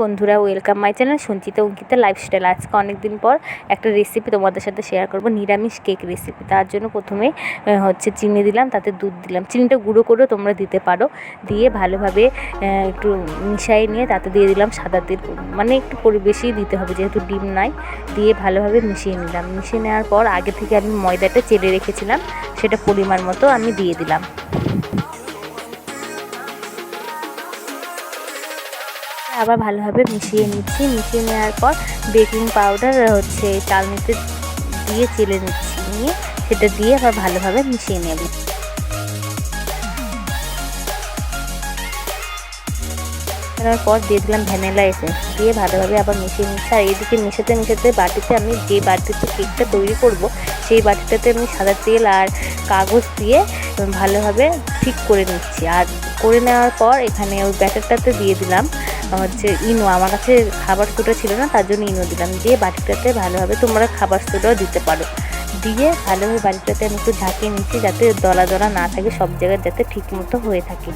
বন্ধুরা welcome my channel Sanchita Ankita lifestyle আজকে অনেক দিন পর একটা রেসিপি তোমাদের সাথে শেয়ার করব, নিরামিষ কেক রেসিপি তার জন্য প্রথমে হচ্ছে চিনি দিলাম, তাতে দুধ দিলাম। চিনিটা গুঁড়ো করেও তোমরা দিতে পারো। দিয়ে ভালোভাবে একটু মিশিয়ে নিয়ে তাতে দিয়ে দিলাম সাদা তেল। মানে একটু পরি বেশি দিতে হবে, যেহেতু ডিম নাই। দিয়ে ভালোভাবে মিশিয়ে নিলাম। মিশিয়ে নেওয়ার পর আগে থেকে আমি ময়দাটা চেড়ে রেখেছিলাম, সেটা পরিমাণ মতো আমি দিয়ে দিলাম। আবার ভালোভাবে মিশিয়ে নিচ্ছি। মিশিয়ে নেওয়ার পর বেকিং পাউডার হচ্ছে চালনিতে দিয়ে চেলে নিচ্ছি নিয়ে, সেটা দিয়ে আবার ভালোভাবে মিশিয়ে নেব। নেওয়ার পর দিয়ে দিলাম ভ্যানিলা এসেন্স দিয়ে ভালোভাবে আবার মিশিয়ে নিচ্ছি। আর এদিকে মেশাতে মিশাতে বাটিতে আমি যে বাটিতে কেকটা তৈরি করব, সেই বাটিটাতে আমি সাদা তেল আর কাগজ দিয়ে ভালোভাবে ঠিক করে নিচ্ছি। আর করে নেওয়ার পর এখানে ওই ব্যাটারটাতে দিয়ে দিলাম হচ্ছে ইনো, আমার কাছে খাবার সোডা ছিল না, তার জন্য ইনো দিলাম। দিয়ে বাড়িটাতে ভালোভাবে তোমরা খাবার সোডাও দিতে পারো। দিয়ে ভালোভাবে বাড়িটাতে আমি একটু ঝাঁকিয়ে নিচ্ছি যাতে দলা দলা না থাকে, সব জায়গায় যাতে ঠিকমতো হয়ে থাকে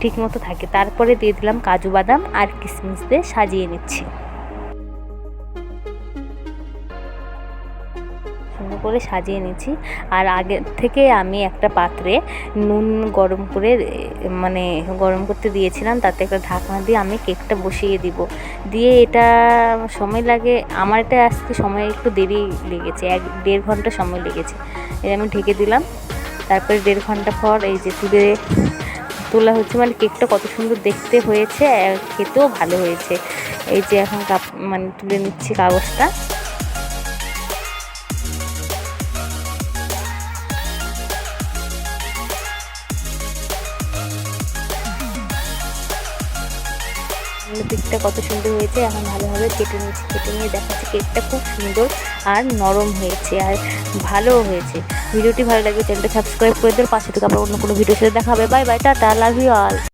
ঠিকমতো থাকে। তারপরে দিয়ে দিলাম কাজু বাদাম আর কিশমিশ দিয়ে সাজিয়ে নিচ্ছি। সুন্দর করে সাজিয়ে নিচ্ছি আর আগে থেকে আমি একটা পাত্রে নুন গরম করে মানে গরম করতে দিয়েছিলাম, তাতে একটা ঢাকনা দিয়ে আমি কেকটা বসিয়ে দিব। দিয়ে এটা সময় লাগে, আমার এটা আজকে সময় একটু দেরি লেগেছে, এক দেড় ঘণ্টা সময় লেগেছে। এটা আমি ঢেকে দিলাম। তারপরে দেড় ঘণ্টা পর এই যে তুলে তোলা হচ্ছে মানে কেকটা কত সুন্দর দেখতে হয়েছে খেতেও ভালো হয়েছে। এই যে এখন কাপ মানে তুলে নিচ্ছি কাগজটা। দিকটা কত সুন্দর হয়েছে, এখন ভালোভাবে কেটে নিয়েছি, কেটে নিয়ে দেখাচ্ছি কেকটা খুব সুন্দর আর নরম হয়েছে আর ভালোও হয়েছে। ভিডিওটি ভালো লাগবে চ্যানেলটা সাবস্ক্রাইব করে দেওয়ার পাশে থেকে আবার অন্য কোনো ভিডিও সাথে দেখাবে bye bye, tata love you all